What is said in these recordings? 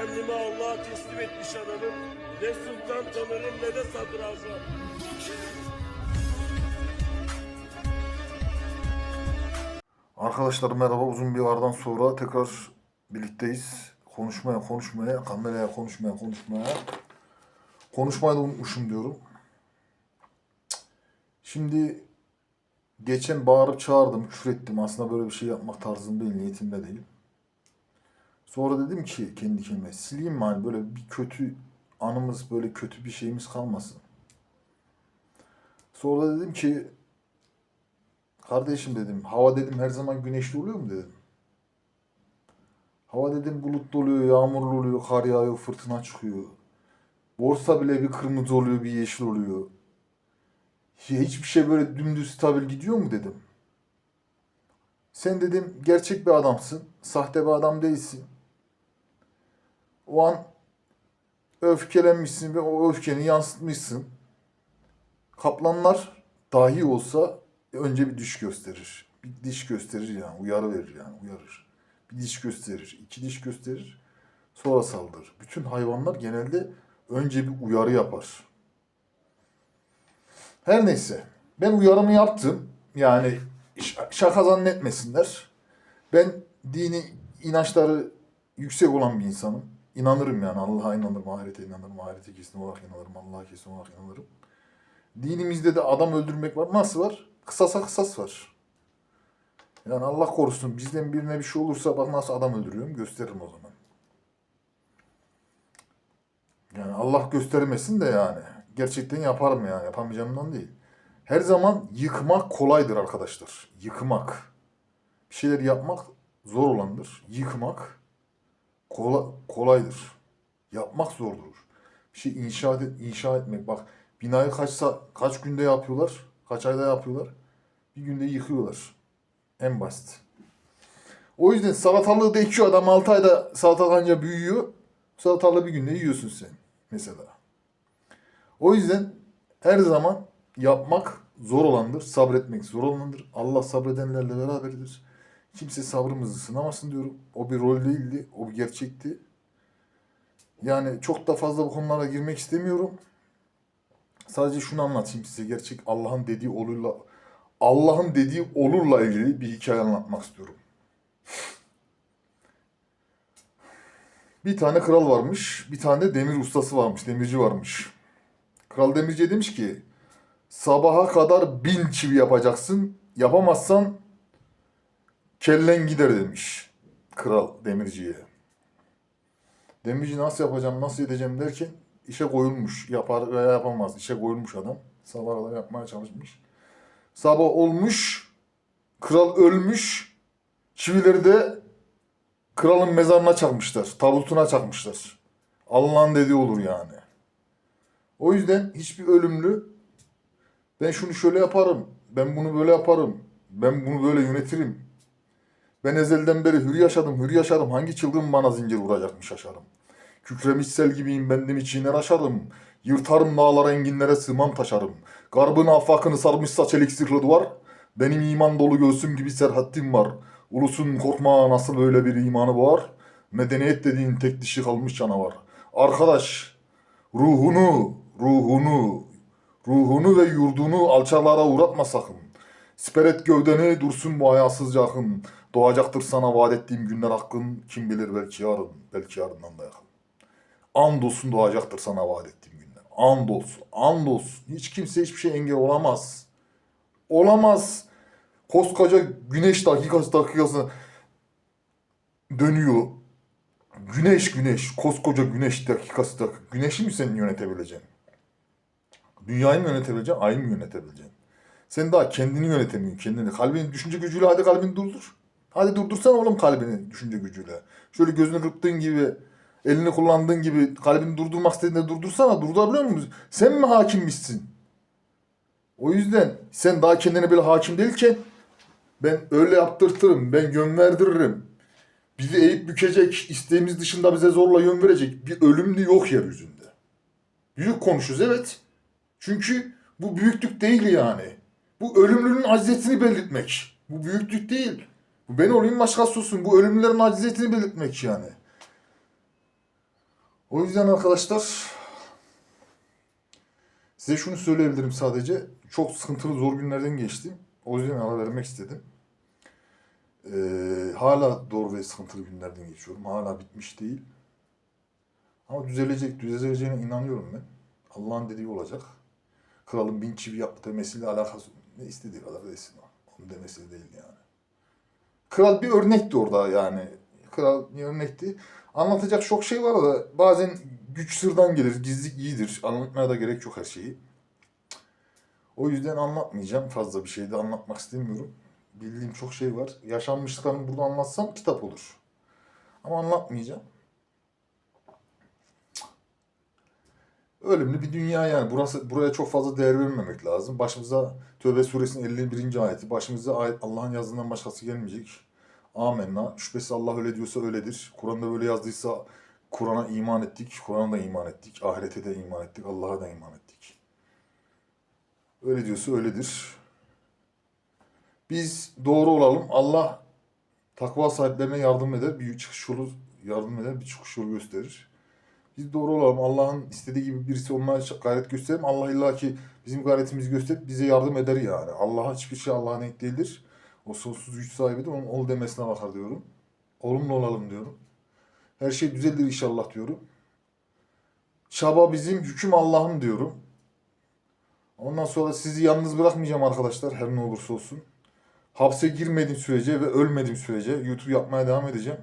Kendimi Allah'a teslim etmiş adamım. Ne sultan tanırım ne de sadrazam. Arkadaşlar merhaba. Uzun bir aradan sonra tekrar birlikteyiz. Konuşmaya konuşmaya, kameraya konuşmaya konuşmaya. Konuşmayı da unutmuşum diyorum. Şimdi geçen bağırıp çağırdım, küfür ettim. Aslında böyle bir şey yapmak tarzım değil, niyetimde değil. Sonra dedim ki kendi kendime sileyim mi hani böyle bir kötü anımız, böyle kötü bir şeyimiz kalmasın. Sonra dedim ki Kardeşim dedim, hava dedim her zaman güneşli oluyor mu dedim. Hava dedim bulutlu oluyor, yağmurlu oluyor, kar yağıyor, fırtına çıkıyor. Borsa bile bir kırmızı oluyor, bir yeşil oluyor. Hiçbir şey böyle dümdüz stabil gidiyor mu dedim. Sen dedim gerçek bir adamsın, sahte bir adam değilsin. O an öfkelenmişsin ve o öfkeni yansıtmışsın. Kaplanlar dahi olsa önce bir diş gösterir. Bir diş gösterir yani uyarı verir yani uyarır. Bir diş gösterir, iki diş gösterir, sonra saldırır. Bütün hayvanlar genelde önce bir uyarı yapar. Her neyse ben uyarımı yaptım. Yani şaka zannetmesinler. Ben dini inançları yüksek olan bir insanım. İnanırım yani Allah'a inanırım, ahirete inanırım, ahirete kesin olarak inanırım, Allah'a kesin olarak inanırım. Dinimizde de adam öldürmek var. Nasıl var? Kısasa kısas var. Yani Allah korusun bizden birine bir şey olursa bak nasıl adam öldürüyorum gösteririm o zaman. Yani Allah göstermesin de yani. Gerçekten yaparım yani. Yapamayacağımdan değil. Her zaman yıkmak kolaydır arkadaşlar. Yıkmak. Bir şeyler yapmak zor olandır. Yıkmak kola, kolaydır. Yapmak zordur. Bir şey inşa, et, inşa etmek. Bak binayı kaç, sa- kaç günde yapıyorlar? Kaç ayda yapıyorlar? Bir günde yıkıyorlar. En basit. O yüzden salatalığı da ekiyor adam 6 ayda salatalık anca büyüyor. Salatalığı bir günde yiyorsun sen mesela. O yüzden her zaman yapmak zor olandır. Sabretmek zor olandır. Allah sabredenlerle beraberdir. Kimse sabrımızı sınamasın diyorum. O bir rol değildi. O bir gerçekti. Yani çok da fazla bu konulara girmek istemiyorum. Sadece şunu anlatayım size. Gerçek Allah'ın dediği olurla Allah'ın dediği olurla ilgili bir hikaye anlatmak istiyorum. Bir tane kral varmış, bir tane de demir ustası varmış, demirci varmış. Kral demirciye demiş ki, sabaha kadar bin çivi yapacaksın, yapamazsan kellen gider demiş kral demirciye. Demirci nasıl yapacağım, nasıl edeceğim derken işe koyulmuş. Yapar veya yapamaz. İşe koyulmuş adam. Sabah kadar yapmaya çalışmış. Sabah olmuş, kral ölmüş, çivileri de kralın mezarına çakmışlar, tabutuna çakmışlar. Allah'ın dediği olur yani. O yüzden hiçbir ölümlü ben şunu şöyle yaparım, ben bunu böyle yaparım, ben bunu böyle yönetirim. Ben ezelden beri hür yaşadım, hür yaşarım. Hangi çılgın bana zincir vuracakmış şaşarım. Kükremiş sel gibiyim bendim içine aşarım. Yırtarım dağlara enginlere sığmam taşarım. Garbın afakını sarmışsa çelik zırhlı duvar. Benim iman dolu göğsüm gibi serhattim var. Ulusun korkma nasıl böyle bir imanı boğar. Medeniyet dediğin tek dişi kalmış canavar. Arkadaş ruhunu, ruhunu, ruhunu ve yurdunu alçalara uğratma sakın. Siperet gövdeni dursun bu hayasızca akın. Doğacaktır sana vaat ettiğim günler hakkın. Kim bilir belki yarın, belki yarından da yakın. Andolsun doğacaktır sana vaat ettiğim günler. Andolsun, andolsun. Hiç kimse hiçbir şey engel olamaz. Olamaz. Koskoca güneş dakikası dakikası dönüyor. Güneş güneş, koskoca güneş dakikası da güneşi mi sen yönetebileceksin? Dünyayı mı yönetebileceksin, ayı mı yönetebileceksin? Sen daha kendini yönetemiyorsun, kendini. Kalbini düşünce gücüyle hadi kalbini durdur. Hadi durdursana oğlum kalbini düşünce gücüyle. Şöyle gözünü kırptığın gibi, elini kullandığın gibi kalbini durdurmak istediğinde durdursana. Durdurabiliyor musun? Sen mi hakimmişsin? O yüzden sen daha kendine böyle hakim değilken ben öyle yaptırtırım, ben yön verdiririm. Bizi eğip bükecek, isteğimiz dışında bize zorla yön verecek bir ölümlü yok yeryüzünde. Büyük konuşuz evet. Çünkü bu büyüklük değil yani. Bu ölümlünün aciziyetini belirtmek. Bu büyüklük değil. Bu ben olayım başkası olsun. Bu ölümlülerin aciziyetini belirtmek yani. O yüzden arkadaşlar size şunu söyleyebilirim sadece. Çok sıkıntılı zor günlerden geçtim. O yüzden ara vermek istedim. Ee, hala doğru ve sıkıntılı günlerden geçiyorum. Hala bitmiş değil. Ama düzelecek, düzeleceğine inanıyorum ben. Allah'ın dediği olacak. Kralın bin çivi yaptı demesiyle alakası ne istediği kadar desin. Onun demesi değil yani. Kral bir örnekti orada yani. Kral bir örnekti. Anlatacak çok şey var da bazen güç sırdan gelir, gizlilik iyidir. Anlatmaya da gerek yok her şeyi. O yüzden anlatmayacağım. Fazla bir şey de anlatmak istemiyorum. Bildiğim çok şey var. Yaşanmışlıklarını burada anlatsam kitap olur. Ama anlatmayacağım. Ölümlü bir dünya yani. Burası buraya çok fazla değer vermemek lazım. Başımıza Tövbe suresinin 51. ayeti. Başımıza ayet Allah'ın yazdığından başkası gelmeyecek. Amenna. Şüphesiz Allah öyle diyorsa öyledir. Kur'an'da böyle yazdıysa Kur'an'a iman ettik. Kur'an'a da iman ettik. Ahirete de iman ettik. Allah'a da iman ettik. Öyle diyorsa öyledir. Biz doğru olalım. Allah takva sahiplerine yardım eder. Bir çıkış yolu yardım eder. Bir çıkış yolu gösterir. Biz doğru olalım. Allah'ın istediği gibi birisi olmaya gayret gösterelim. Allah illa ki bizim gayretimizi gösterip bize yardım eder yani. Allah'a hiçbir şey Allah'a denk değildir. O sonsuz güç sahibidir. Onun ol demesine bakar diyorum. Olumlu olalım diyorum. Her şey düzelir inşallah diyorum. Çaba bizim, hüküm Allah'ım diyorum. Ondan sonra sizi yalnız bırakmayacağım arkadaşlar her ne olursa olsun. Hapse girmediğim sürece ve ölmediğim sürece YouTube yapmaya devam edeceğim.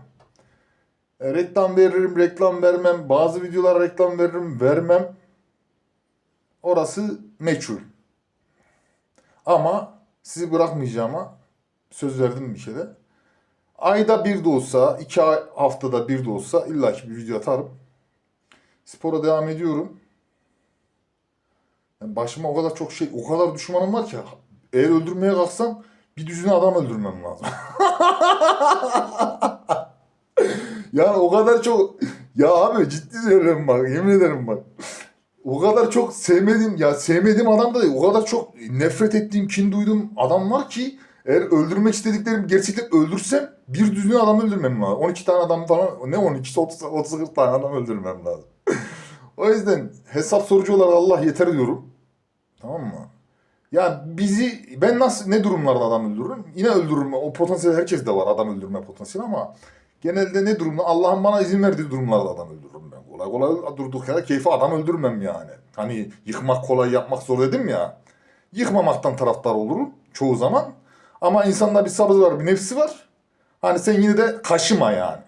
E, reklam veririm, reklam vermem. Bazı videolara reklam veririm, vermem. Orası meçhul. Ama sizi bırakmayacağıma söz verdim bir kere. Ayda bir de olsa, iki haftada bir de olsa illaki bir video atarım. Spora devam ediyorum. Yani başıma o kadar çok şey, o kadar düşmanım var ki eğer öldürmeye kalksam bir düzine adam öldürmem lazım. yani o kadar çok ya abi ciddi söylüyorum bak yemin ederim bak. O kadar çok sevmediğim ya sevmediğim adam da değil. O kadar çok nefret ettiğim, kin duyduğum adam var ki eğer öldürmek istediklerim gerçekten öldürsem bir düzine adam öldürmem lazım. 12 tane adam falan ne 12'si 30 30 40 tane adam öldürmem lazım. o yüzden hesap sorucu olarak Allah yeter diyorum. Tamam mı? Ya bizi ben nasıl ne durumlarda adam öldürürüm? Yine öldürürüm. O potansiyel herkeste var adam öldürme potansiyeli ama genelde ne durumda? Allah'ın bana izin verdiği durumlarda adam öldürürüm ben. Kolay kolay durduk yere keyfi adam öldürmem yani. Hani yıkmak kolay yapmak zor dedim ya. Yıkmamaktan taraftar olurum çoğu zaman. Ama insanda bir sabır var, bir nefsi var. Hani sen yine de kaşıma yani.